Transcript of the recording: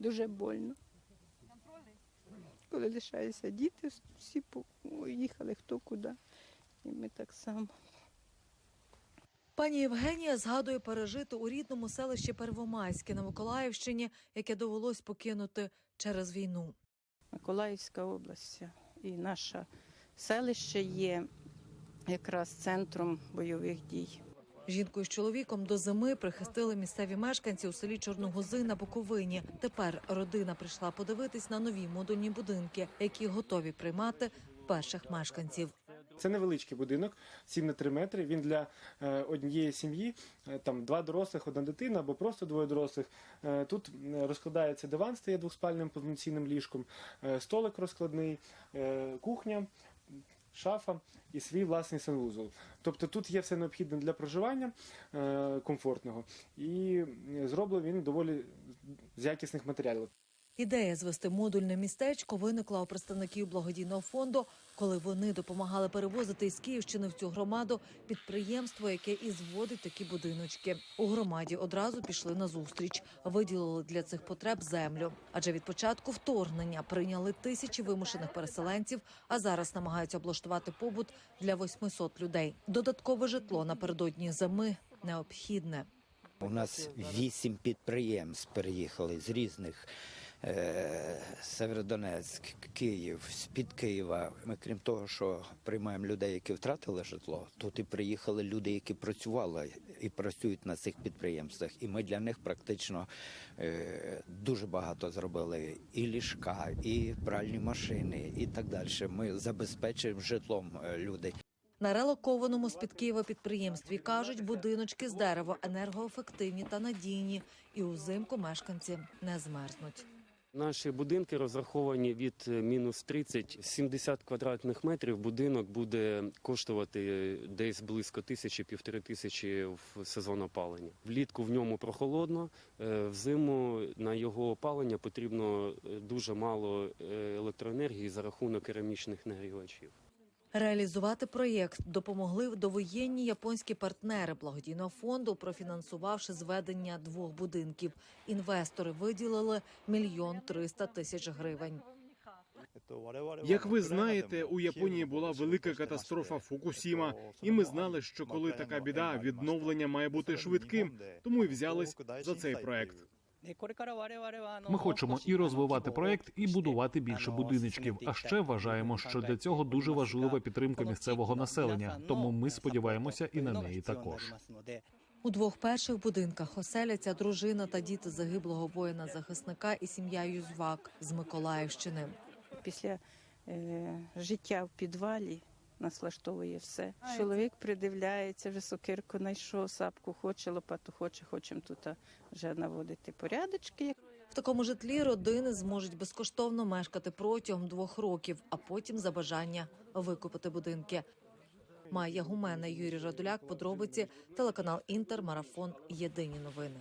Дуже больно. Коли лишаються діти, всі поїхали хто куди. І ми так само. Пані Євгенія згадує пережити у рідному селищі Первомайське на Миколаївщині, яке довелось покинути через війну. Миколаївська область і наше селище є якраз центром бойових дій. Жінку з чоловіком до зими прихистили місцеві мешканці у селі Чорногузи на Буковині. Тепер родина прийшла подивитись на нові модульні будинки, які готові приймати перших мешканців. Це невеличкий будинок, 7 на 3 метри. Він для е, однієї сім'ї, е, там два дорослих, одна дитина або просто двоє дорослих. Е, тут розкладається диван, стає двоспальним повноцінним ліжком, столик розкладний, кухня. Шафа і свій власний санвузол. Тобто тут є все необхідне для проживання е, комфортного, і зроблений він доволі з якісних матеріалів. Ідея звести модульне містечко виникла у представників благодійного фонду, коли вони допомагали перевозити із Київщини в цю громаду підприємство, яке і зводить такі будиночки. У громаді одразу пішли на зустріч, виділили для цих потреб землю. Адже від початку вторгнення прийняли тисячі вимушених переселенців, а зараз намагаються облаштувати побут для 800 людей. Додаткове житло напередодні зими необхідне. У нас вісім підприємств переїхали з різних Северодонецьк, Київ, з-під Києва. Ми крім того, що приймаємо людей, які втратили житло, тут і приїхали люди, які працювали і працюють на цих підприємствах. І ми для них практично е, дуже багато зробили і ліжка, і пральні машини, і так далі. Ми забезпечуємо житлом е, людей. На релокованому з під Києва підприємстві кажуть, будиночки з дерева енергоефективні та надійні, і узимку мешканці не змерзнуть. Наші будинки розраховані від е, мінус 30 70 квадратних метрів. Будинок буде коштувати десь близько тисячі півтори тисячі в сезон опалення. Влітку в ньому прохолодно, е, взиму на його опалення потрібно е, дуже мало е, електроенергії за рахунок керамічних нагрівачів. Реалізувати проєкт допомогли довоєнні японські партнери благодійного фонду, профінансувавши зведення двох будинків. Інвестори виділили мільйон триста тисяч гривень. Як ви знаєте, у Японії була велика катастрофа Фукусіма, і ми знали, що коли така біда, відновлення має бути швидким, тому і взялись за цей проект. Ми хочемо і розвивати проект, і будувати більше будиночків. А ще вважаємо, що для цього дуже важлива підтримка місцевого населення. Тому ми сподіваємося і на неї також. У двох перших будинках оселяться дружина та діти загиблого воїна захисника і сім'я Юзвак з Миколаївщини. Після е, життя в підвалі нас влаштовує все. Чоловік придивляється, вже сокирку знайшов, сапку хоче, лопату хоче, хочемо тут вже наводити порядочки. В такому житлі родини зможуть безкоштовно мешкати протягом двох років, а потім за бажання викупити будинки. Майя Гумена, Юрій Радуляк, подробиці, телеканал Інтер, марафон. Єдині новини.